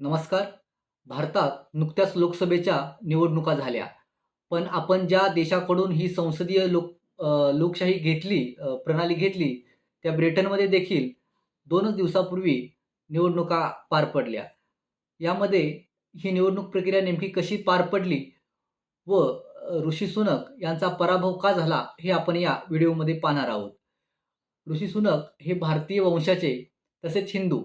नमस्कार. भारतात नुकत्याच लोकसभेच्या निवडणुका झाल्या. पण आपण ज्या देशाकडून ही संसदीय लोक लोकशाही घेतली प्रणाली घेतली, त्या ब्रिटनमध्ये देखील दोनच दिवसापूर्वी निवडणुका पार पडल्या. यामध्ये ही निवडणूक प्रक्रिया नेमकी कशी पार पडली व ऋषी सुनक यांचा पराभव का झाला, हे आपण या व्हिडिओमध्ये पाहणार आहोत. ऋषी सुनक हे भारतीय वंशाचे तसेच हिंदू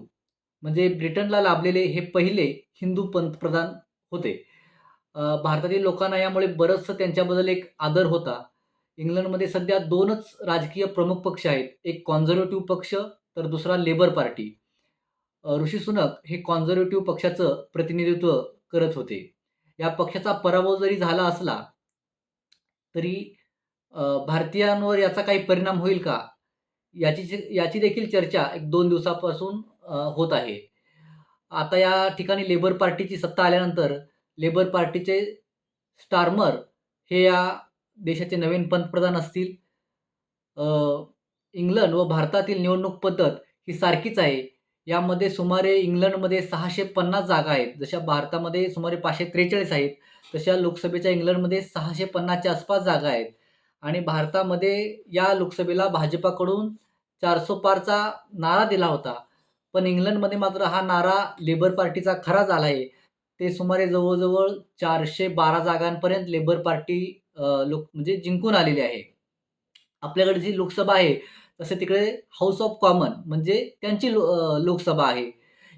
म्हणजे ब्रिटनला लाभलेले हे पहिले हिंदू पंतप्रधान होते. भारतातील लोकांना यामुळे बरंचसं त्यांच्याबद्दल एक आदर होता. इंग्लंडमध्ये सध्या दोनच राजकीय प्रमुख पक्ष आहेत. एक कॉन्झर्वेटिव्ह पक्ष तर दुसरा लेबर पार्टी. ऋषी सुनक हे कॉन्झर्वेटिव्ह पक्षाचं प्रतिनिधित्व करत होते. या पक्षाचा पराभव जरी झाला असला, तरी भारतीयांवर याचा काही परिणाम होईल का? याची याची देखील चर्चा एक दोन दिवसापासून होत आहे. आता या ठिकाणी लेबर पार्टीची सत्ता आल्यानंतर लेबर पार्टीचे स्टार्मर हे या देशाचे नवीन पंतप्रधान असतील. इंग्लंड व भारतातील निवडणूक पद्धत ही सारखीच आहे. यामध्ये सुमारे इंग्लंडमध्ये 650 जागा आहेत. जशा भारतामध्ये सुमारे 543 आहेत. तशा लोकसभेच्या इंग्लंडमध्ये 650च्या आसपास जागा आहेत. आणि भारतामध्ये या लोकसभेला भाजपाकडून चारसो पारचा नारा दिला होता. पण इंग्लंडमध्ये मात्र हा नारा लेबर पार्टीचा खरा झाला आहे. ते सुमारे जवळजवळ चारशे बारा जागांपर्यंत लेबर पार्टी लोक म्हणजे जिंकून आलेली आहे. आपल्याकडे जी लोकसभा आहे, तसे तिकडे हाऊस ऑफ कॉमन म्हणजे त्यांची लो लोकसभा आहे.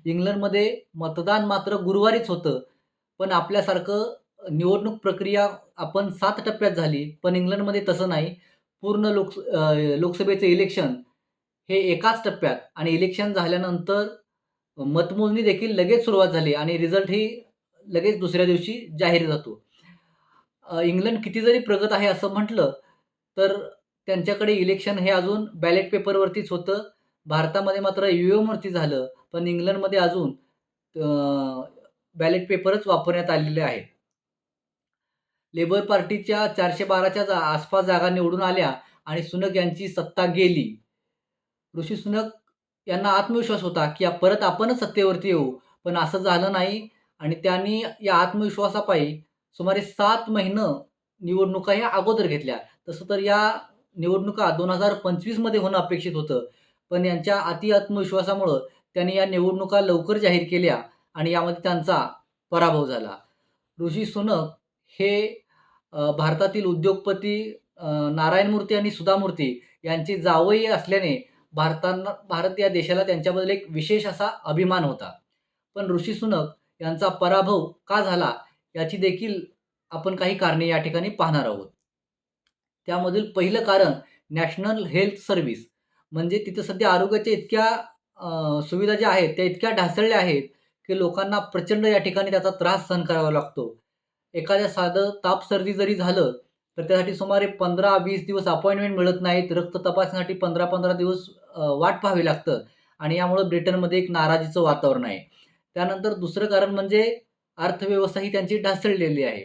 इंग्लंडमध्ये मतदान मात्र गुरुवारीच होतं. पण आपल्यासारखं निवडणूक प्रक्रिया आपण सात टप्प्यात झाली. पण इंग्लंडमध्ये तसं नाही. पूर्ण लोक लोकसभेचं इलेक्शन हे एकाच टप्प्यात आणि इलेक्शन झाल्यानंतर मतमोजणी देखील लगेच सुरुवात झाली आणि रिझल्टही लगेच दुसऱ्या दिवशी जाहीर जातो. इंग्लंड किती जरी प्रगत आहे असं म्हटलं, तर त्यांच्याकडे इलेक्शन हे अजून बॅलेट पेपरवरतीच होतं. भारतामध्ये मात्र यू एमवरती झालं. पण इंग्लंडमध्ये अजून बॅलेट पेपरच वापरण्यात आलेले आहे लेबर पार्टीच्या 412च्या जा आसपास जागा निवडून आल्या आणि सुनक यांची सत्ता गेली. ऋषी सुनक यांना आत्मविश्वास होता, की परत आपणच सत्तेवरती येऊ. पण असं झालं नाही आणि त्यांनी या आत्मविश्वासापायी सुमारे सात महिनं निवडणुका ह्या अगोदर घेतल्या. तसं तर या निवडणुका दोन हजार पंचवीसमध्ये होणं अपेक्षित होतं. पण यांच्या अति आत्मविश्वासामुळं त्यांनी या निवडणुका लवकर जाहीर केल्या आणि यामध्ये त्यांचा पराभव झाला. ऋषी सुनक हे भारतातील उद्योगपती नारायण मूर्ती आणि सुधा मूर्ती यांचे जावई असल्याने भारतांना भारत या देशाला त्यांच्याबद्दल एक विशेष असा अभिमान होता. पण ऋषी सुनक यांचा पराभव का झाला, याची देखील आपण काही कारणे या ठिकाणी पाहणार आहोत. त्यामधील पहिलं कारण नॅशनल हेल्थ सर्व्हिस म्हणजे तिथं सध्या आरोग्याच्या इतक्या सुविधा ज्या आहेत, त्या इतक्या ढासळल्या आहेत, की लोकांना प्रचंड या ठिकाणी त्याचा त्रास सहन करावा लागतो. एखाद्या साधं ताप, सर्दी जरी झालं, तर त्यासाठी सुमारे 15-20 दिवस अपॉइंटमेंट मिळत नाहीत. रक्त तपासण्यासाठी 15-15 दिवस वाट पाहावी लागतं आणि यामुळं ब्रिटनमध्ये एक नाराजीचं वातावरण आहे. त्यानंतर दुसरं कारण म्हणजे अर्थव्यवस्था ही त्यांची ढासळलेली आहे.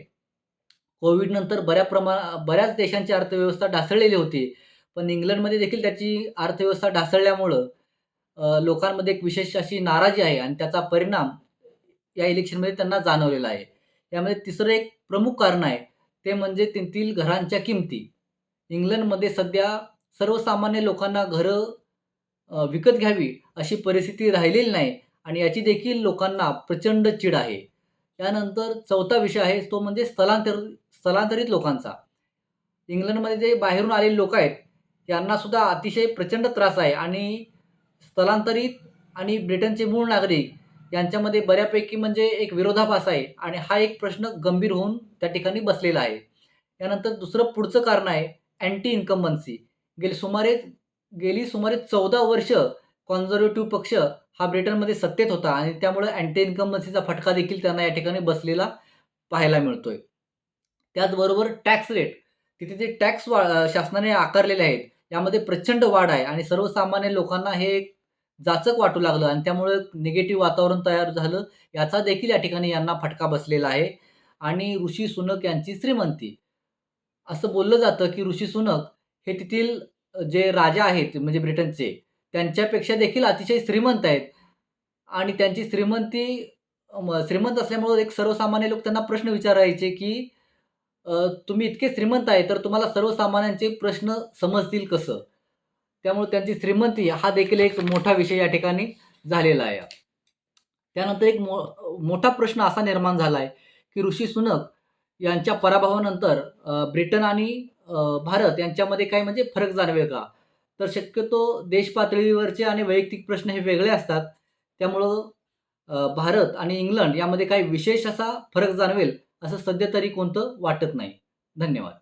कोविडनंतर बऱ्या प्रमाणा बऱ्याच देशांची अर्थव्यवस्था ढासळलेली होती. पण इंग्लंडमध्ये देखील त्याची अर्थव्यवस्था ढासळल्यामुळं लोकांमध्ये एक विशेष अशी नाराजी आहे आणि त्याचा परिणाम या इलेक्शनमध्ये त्यांना जाणवलेला आहे. यामध्ये तिसरं एक प्रमुख कारण आहे, ते म्हणजे तेथील घरांच्या किमती. इंग्लंडमध्ये सध्या सर्वसामान्य लोकांना घरं विकत घ्यावी अशी परिस्थिती राहिलेली नाही आणि याची देखील लोकांना प्रचंड चीड आहे. त्यानंतर चौथा विषय आहे, तो म्हणजे स्थलांतर स्थलांतरित लोकांचा. इंग्लंडमध्ये जे बाहेरून आलेले लोक आहेत, यांनासुद्धा अतिशय प्रचंड त्रास आहे आणि स्थलांतरित आणि ब्रिटनचे मूळ नागरिक यांच्यामध्ये बऱ्यापैकी म्हणजे एक विरोधाभास आहे आणि हा एक प्रश्न गंभीर होऊन त्या ठिकाणी बसलेला आहे. त्यानंतर दुसरं पुढचं कारण आहे अँटी इन्कम्बन्सी. गेले सुमारे गेली सुमारे 14 वर्ष कॉन्झर्वेटिव्ह पक्ष हा ब्रिटनमध्ये सत्तेत होता आणि त्यामुळे अँटी इन्कम्बन्सीचा फटका देखील त्यांना या ठिकाणी बसलेला पाहायला मिळतोय. त्याचबरोबर टॅक्स रेट तिथे जे टॅक्स वा शासनाने आकारलेले आहेत, यामध्ये प्रचंड वाढ आहे आणि सर्वसामान्य लोकांना हे जाचक वाटू लागलं आणि त्यामुळे निगेटिव्ह वातावरण तयार झालं. याचा देखील या ठिकाणी यांना फटका बसलेला आहे आणि ऋषी सुनक यांची श्रीमंती. असं बोललं जातं, की ऋषी सुनक हे तेथील जे राजा आहेत म्हणजे ब्रिटनचे, त्यांच्यापेक्षा देखील अतिशय श्रीमंत आहेत आणि त्यांची श्रीमंती श्रीमंत असल्यामुळं एक सर्वसामान्य लोक त्यांना प्रश्न विचारायचे, की तुम्ही इतके श्रीमंत आहे, तर तुम्हाला सर्वसामान्यांचे प्रश्न समजतील कसं? त्यामुळे त्यांची श्रीमंती हा देखील एक मोठा विषय या ठिकाणी झालेला आहे. त्यानंतर एक मो मोठा प्रश्न असा निर्माण झाला आहे, की ऋषी सुनक यांच्या पराभवानंतर ब्रिटन आणि भारत यांच्यामध्ये काही म्हणजे फरक जाणवेल का? तर शक्यतो देश पातळीवरचे आणि वैयक्तिक प्रश्न हे वेगळे असतात. त्यामुळं भारत आणि इंग्लंड यामध्ये काही विशेष असा फरक जाणवेल, असं सध्या तरी कोणतं वाटत नाही. धन्यवाद.